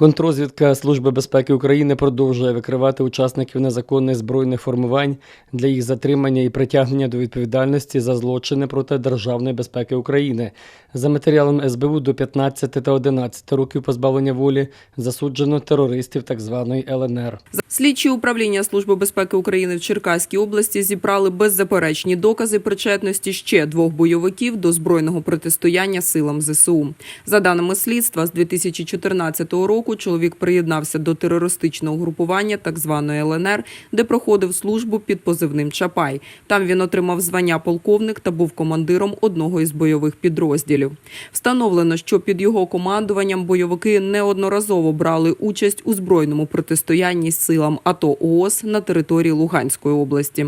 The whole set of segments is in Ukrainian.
Контрозвідка Служби безпеки України продовжує викривати учасників незаконних збройних формувань для їх затримання і притягнення до відповідальності за злочини проти державної безпеки України. За матеріалом СБУ до 15 та 11 років позбавлення волі засуджено терористів так званої ЛНР. Слідчі управління Служби безпеки України в Черкаській області зібрали беззаперечні докази причетності ще двох бойовиків до збройного протистояння силам ЗСУ. За даними слідства, з 2014 року чоловік приєднався до терористичного групування так званої ЛНР, де проходив службу під позивним Чапай. Там він отримав звання полковник та був командиром одного із бойових підрозділів. Встановлено, що під його командуванням бойовики неодноразово брали участь у збройному протистоянні з силам АТО ООС на території Луганської області.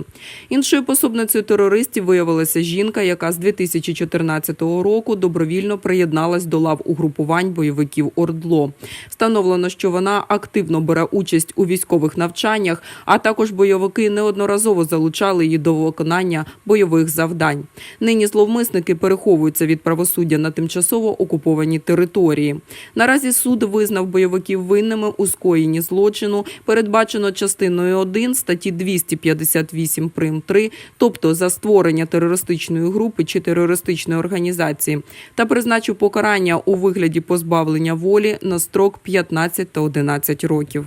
Іншою пособницею терористів виявилася жінка, яка з 2014 року добровільно приєдналась до лав угрупувань бойовиків ОРДЛО. Встановлено, що вона активно бере участь у військових навчаннях, а також бойовики неодноразово залучали її до виконання бойових завдань. Нині зловмисники переховуються від правосуддя на тимчасово окупованій території. Наразі суд визнав бойовиків винними у скоєнні злочину, передбачено частиною 1 статті 258 прим 3, тобто за створення терористичної групи чи терористичної організації, та призначив покарання у вигляді позбавлення волі на строк 15 та 11 років.